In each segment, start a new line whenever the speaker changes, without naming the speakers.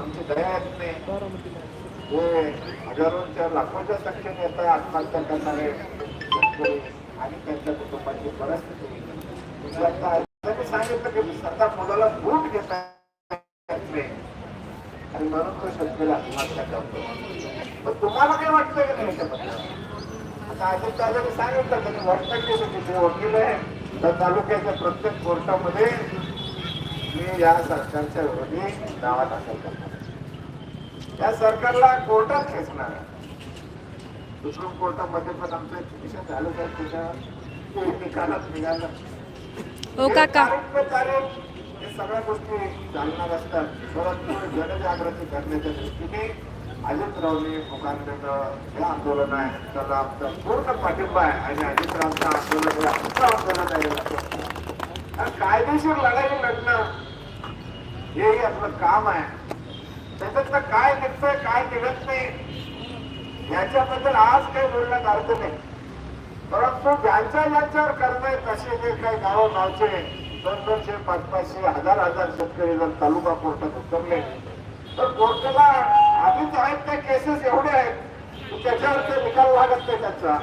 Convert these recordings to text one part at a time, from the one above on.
आमची दया येत नाही. हे हजारोच्या लाखोच्या संख्येने येतात आत्महत्या करणारे शेतकरी आणि त्यांच्या कुटुंबाची परिस्थिती. आता त्यांनी सांगितलं की स्वतः मुलाला बूट घेता नाही आणि म्हणून तो शेतकरी आत्महत्या करतो. पण तुम्हाला काय वाटतं की नाही याच्याबद्दल? आता अजित दादाने सांगितलं त्यांनी वाटतं की वकील आहे तर तालुक्याच्या प्रत्येक कोर्टामध्ये मी या सरकारच्या विरोधी दावा दाखल करतो. या सरकारला कोर्टात खेचणार. सुप्रीम कोर्टामध्ये पण आमचं एक्झिबिशन झालं तर त्याच्या निकालात निघालं.
हो काका
हे सगळ्या गोष्टी चालणार असतात. परंतु जनजागृती करण्याच्या दृष्टीने अजितरावनी पुकारलेलं हे आंदोलन आहे. त्याला आमचा पूर्ण पाठिंबा आहे. आणि अजितरावचं आंदोलन हे आमचं आंदोलन आहे. कायदेशीर लढाई लढणं हेही आपलं काम आहे. त्याच्यातलं काय निघतंय काय निघत नाही. याच्याबद्दल आज काही बोलण्यात अर्थ नाही. परंतु ज्यांच्या ज्यांच्यावर करताय तसे जे काही गाव गावचे दोन दोनशे पाच पाचशे हजार हजार शेतकरी जर तालुका कोर्टात उतरले तर कोर्टाला आधीच आहेत त्या केसेस एवढे आहेत त्याच्यावर ते निकाल लागत नाही त्याचा.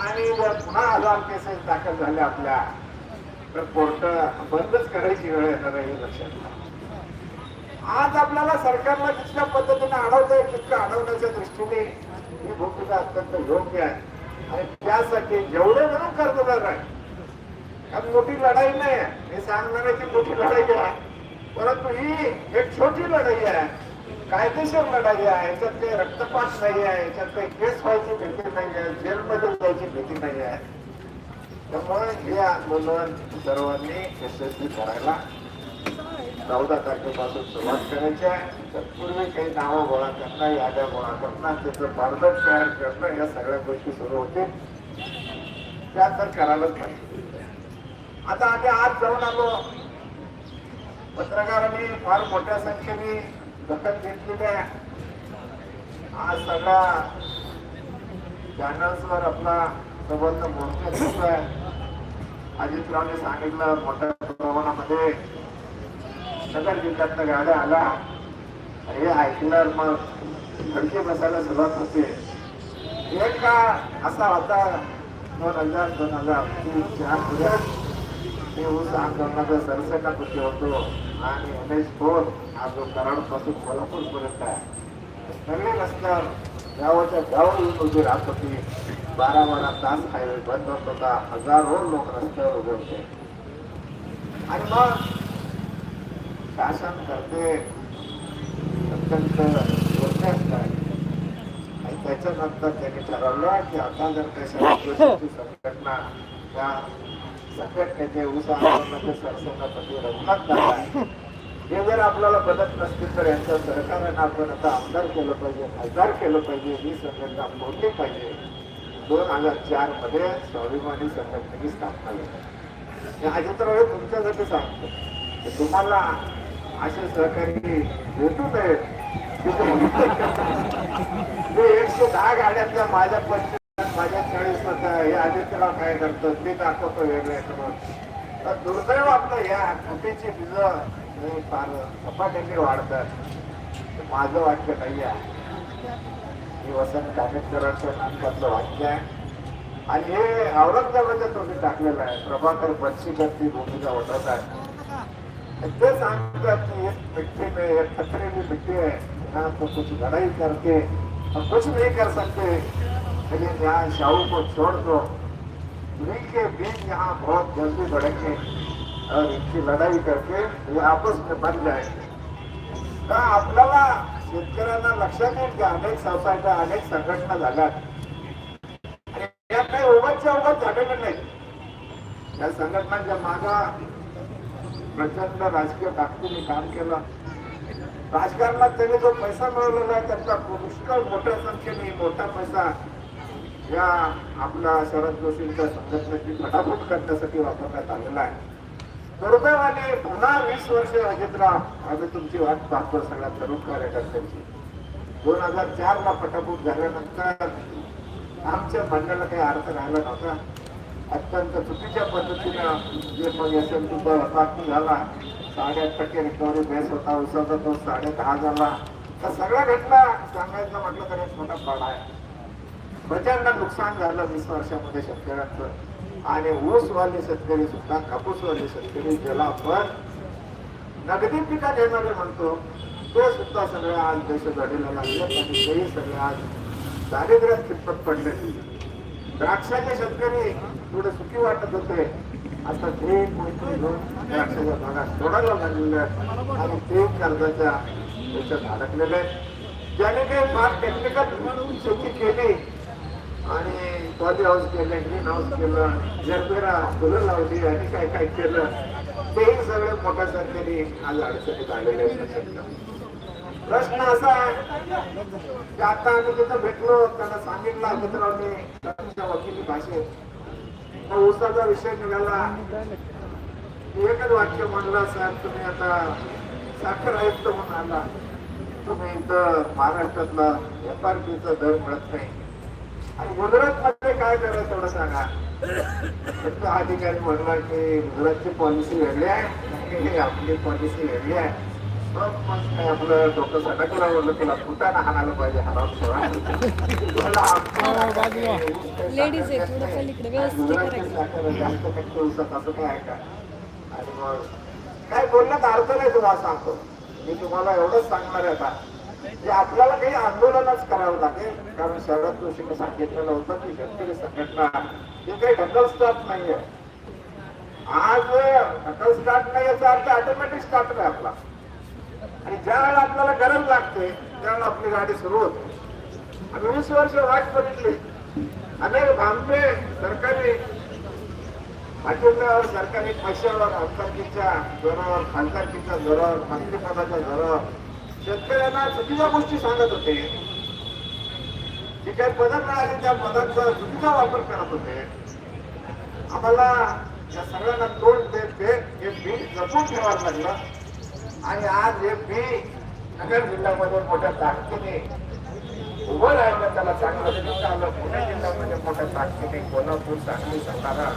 आणि जर पुन्हा हजार केसेस दाखल झाल्या आपल्या तर कोर्ट बंदच करायची वेळ येणार आहे हे लक्षात आज आपल्याला सरकारला जितक्या पद्धतीने अडवता येईल तितकं अडवण्याच्या दृष्टीने ही भूमिका अत्यंत योग्य आहे. आणि त्यासाठी जेवढे म्हणून कर्जदार आहे कारण मोठी लढाई नाही आहे. हे सांगणाऱ्याची मोठी लढाई आहे. परंतु ही एक छोटी लढाई आहे. कायदेशीर लढाई आहे. याच्यात काही रक्तपात नाही आहे. याच्यात काही केस व्हायची भीती नाही आहे. जेलमध्ये जायची भीती नाही आहे. त्यामुळे हे आंदोलन सर्वांनी यशस्वी करायला चौदा तारखेपासून सुरुवात करायची आहे. तत्पूर्वी काही नावं गोळा करणं याद्या गोळा करणं त्याचं बारदट तयार करणं या सगळ्या गोष्टी सुरू होतील. त्या तर करायलाच पाहिजे. आता आम्ही आज जाऊन आलो. पत्रकारांनी फार मोठ्या संख्येने दखल घेतलेली आहे. आज सगळ्या चॅनल्सवर आपला संबंध मोर्चा सुरू आहे अजितरावने सांगितलं मोठ्या प्रमाणामध्ये सदर जिल्ह्यातनं गाड्या आला हे ऐकल्यावर मग धडके बसायला सुरुवात होते. एक का असा होता दोन हजार दोन हजार तीन चार पर्यंत ते ऊस आंदोलनाचा सरसेनापती होतो? आणि उमेश एच फोर हा जो कराडपासून कोल्हापूरपर्यंत आहे. सगळे रस्त्यावर गावाच्या गाव येऊन उभी राहत होती. बारा बारा तास हायवे बंद होत होता. हजारो लोक रस्त्यावर उभे होते. आणि मग शासन करते अत्यंत आणि त्याच्यानंतर त्यांनी ठरवलं की आता जर काही संघटना त्या संघटनेचे ऊस सरसेनापती रघुनाथ दादा आहे. हे जर आपल्याला बदत नसतील तर यांच्या सरकारनं आपण आता आमदार केलं पाहिजे खासदार केलं पाहिजे ही संघटना मोठी पाहिजे. दोन हजार चारमध्ये स्वाभिमानी संघटनेची स्थापना झाली. हे अजितराव तुमच्यासाठी सांगतो. तुम्हाला असे सहकारी भेटू आहेत. एकशे दहा गाड्यातल्या माझ्या पंचवीस माझ्या चाळीस होत्या हे आदित्यराव काय करतात ते दाखवतो वेगळे करून तर दुर्दैव आपलं या फुटीची बीज फार झपाट्याने वाढतात. ते माझं वाक्य नाही आहे हे वसंत कामेश्वरांच्या नाटकातलं वाक्य आहे. आणि हे औरंगाबादच्या तुम्ही टाकलेलं आहे. प्रभाकर बक्षीकर भूमिका वाटत आहे ते सांगतात कि इस मिट्टी में ये पथरीली मिट्टी है यहाँ तो कुछ लड़ाई करके हम कुछ नहीं कर सकते? लेकिन यहाँ शाहू को छोड़ दो उन्हीं के बीच यहाँ बहुत जल्दी बढ़ेंगे और इनकी लड़ाई करके ये आपस में बन जाएंगे का आपल्याला शेतकऱ्यांना लक्षात येईल की अनेक सोसायट्या अनेक संघटना झाल्यात. आणि या काही उगाचच्या या संघटनांच्या मागा प्रचंड राजकीय ताकदीने काम केलं. राजकारणात त्यांनी जो पैसा मिळवलेला आहे त्यांचा पुष्कळ मोठ्या संख्येने मोठा पैसा या आपल्या शरद जोशींच्या संघटनेची फटाफट करण्यासाठी वापरण्यात आलेला आहे. दुर्दैवाने पुन्हा वीस वर्ष अजितराव आम्ही तुमची वाट पाहतो सगळ्या तरुण कार्यकर्त्यांची. दोन हजार चार ला फटाफट झाल्यानंतर आमच्या म्हणण्याला काही अर्थ राहिला नव्हता. अत्यंत चुकीच्या पद्धतीनं जे मग एस एम बातमी झाला साडेआठ टक्के रिकव्हरी बेस होता उसाचा तो साडे दहा झाला. तर सगळ्या घटना सांगायचं म्हटलं तर एक मोठा पाडा आहे. प्रचंड नुकसान झालं वीस वर्षामध्ये शेतकऱ्यांचं. आणि ऊसवाले शेतकरी सुद्धा कापूसवाले शेतकरी ज्याला आपण नगदी पिका घेणारे म्हणतो ते सुद्धा सगळे आज देशगाडीला लागले. आणि तेही सगळे आज दारिद्र्यात कितपत पडले. द्राक्षाचे शेतकरी थोडे सुखी वाटत होते. आता ते कोणते घेऊन द्राक्षाच्या भागात सोडायला लागलेले आहेत. आणि ते कर्जाच्या याच्यात अडकलेले आहेत. ज्याने काही फार टेक्निकल शेती केली आणि पॉली हाऊस केलं ग्रीन हाऊस केलं जरबेरा फुलं लावली आणि काय काय केलं तेही सगळे मोठ्या सरकारी आज अडचणीत आलेले आहेत. प्रश्न असा आहे की आता आम्ही तिथं भेटलो त्यांना सांगितलं मित्रांनी त्यांच्या वकिली भाषेत मग ऊसाचा विषय निघाला. एकच वाक्य म्हणलं साहेब तुम्ही आता साखर आयुक्त म्हणून आला. तुम्ही इथं महाराष्ट्रातला एफ आर पीचा दर मिळत नाही. आणि गुजरात मध्ये काय करा तेवढं सांगा. फक्त अधिकारी म्हणला की गुजरातची पॉलिसी वेगळी आहे. आपली पॉलिसी वेगळी आहे. काय पाहिजे
आहे, थोडं पलीकडे व्यवस्थित
असं काय आहे का. आणि मग काय बोलण्यात अर्थ नाही तुम्हाला सांगतो. मी तुम्हाला एवढंच सांगणार आहे आता. की आपल्याला काही आंदोलनच करावं लागेल. कारण शरद जोशीने सांगितलेलं होतं की शेतकरी संघटना ही काही ढकल स्टार्ट नाहीये. आज ढकल स्टार्ट नाही याचा अर्थ ऑटोमॅटिक स्टार्ट आहे आपला. आणि ज्या वेळेला आपल्याला गरज लागते त्यावेळेला आपली गाडी सुरू होते. आम्ही वीस वर्ष वाट बघितली. अनेक भांबे सरकारी पाठिंब्यावर सरकारी पैशावर आमदारकीच्या जोरावर खासदारकीच्या जोरावर मंत्रिपदाच्या जोरावर शेतकऱ्यांना चुकीच्या गोष्टी सांगत होते. जी काही पदं मिळाली त्या पदांचा चुकीचा वापर करत होते. आम्हाला या सगळ्यांना तोंड देत ते हे बिल जपून ठेवावं लागलं. आणि आज हे बी नगर जिल्ह्यामध्ये मोठ्या ताकदीने उभं राहिलं त्याला चांगलं आलं पुणे जिल्ह्यामध्ये मोठ्या ताकदीने कोल्हापूर सांगली सातारा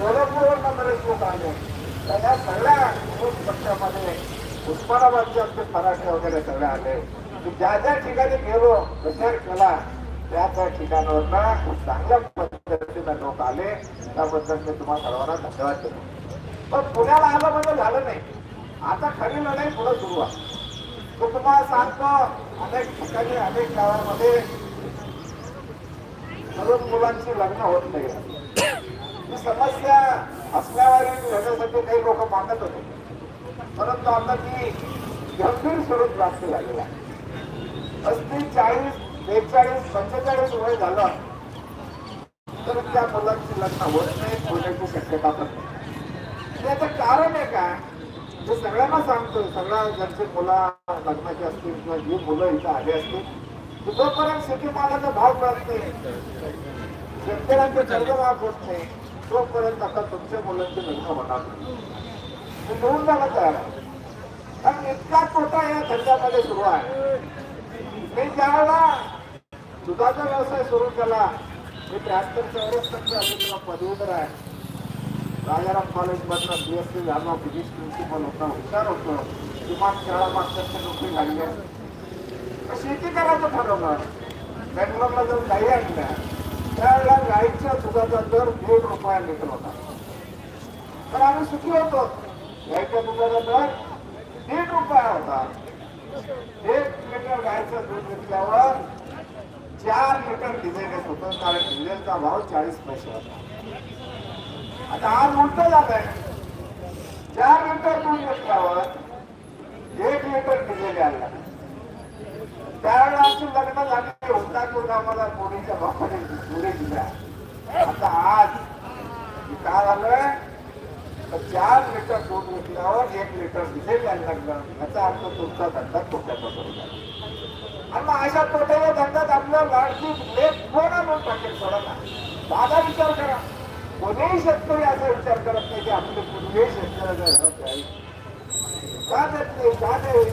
कोल्हापूरवर बरेच लोक आले. तर या सगळ्या विरोध पक्षामध्ये उस्मानाबादचे आमचे फराटे वगैरे सगळे आले. की ज्या ज्या ठिकाणी गेलो प्रचार केला त्या त्या ठिकाणावर चांगल्या पद्धतीनं लोक आले. त्याबद्दल मी तुम्हाला सर्वांना धन्यवाद देतो. पण पुण्याला आलं म्हणजे झालं नाही. आता खरी लढाई पुढे सुरू आहे. कुटुंबा तुम्हाला सांगतो अनेक ठिकाणी अनेक गावामध्ये तरुण मुलांची लग्न होत नाही. ही समस्या असल्यावर लढण्यासाठी काही लोक मागत होते. परंतु आता ती गंभीर स्वरूप प्राप्त झालेला आहे. पस्तीस चाळीस बेचाळीस पंचेचाळीस वय झालं तर त्या मुलांची लग्न होत नाही होण्याची शक्यता पण याचं कारण आहे काय हे सगळ्यांना सांगतो सगळ्या घरचे मुला लग्नाची असतील किंवा जी मुलं इथं आले असतील की शेती शेतीमालाचा भाव मिळत नाही शेतकऱ्यांचे कर्ज माफ होत नाही तोपर्यंत आता तुमच्या मुलांचे लग्न होणार नाही. मिळून घेऊन तयार आहे. कारण इतका तोटा या धंद्यामध्ये सुरू आहे. मी ज्यावेळेला दुधाचा व्यवसाय सुरू केला मी त्र्याहत्तर चौऱ्याहत्तर पदवीधर आहे. राजाराम कॉलेजमधनं बी एस सी झालो फिजिक्स प्रिन्सिपल होता. हुशार होतो. किमान खेळा मास्टरची नोकरी झाली आहे शेती करायचं ठरवलं. बेंगलोरला जाऊन गाई आणल्या. त्यावेळेला गाईच्या दुधाचा दर दीड रुपया लिटर होता. तर आम्ही सुखी होतो. गाईच्या दुधाचा दर दीड रुपया होता. एक लिटर गायचं दूध घेतल्यावर चार लिटर डिझेल येत होतं. कारण डिझेलचा भाव चाळीस पैसे होता. आता आज उलट आहे चार लिटर दूध घेतल्यावर एक लिटर तिथे द्यायला त्यावेळेला आमची लग्न झाली होता दूध आम्हाला कोणीच्या बापाने पुढे दिल्या आता आज काय झालंय तर चार लिटर दूध घेतल्यावर एक लिटर दिले द्यायला लागलं. याचा अर्थ तुमचा धंदा तोट्याचा करू लागला आणि मग अशा तोट्याच्या धंद्यात आपलं लाडकी लेख कोणा म्हणून पाहिजे सोडा ना दादा विचार करा. कोणीही शेतकरी असा विचार करत नाही की आपले पूर्वी शेतकऱ्याच्या घरात आहे का देत नाही का नाही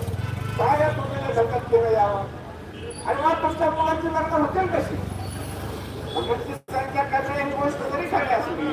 का या तुम्ही धंद्यात केलं यावं आणि मग तुमच्या मुलांची लग्न होतील कशी? मुलांची संख्या कसं एक गोष्ट जरी खाली असली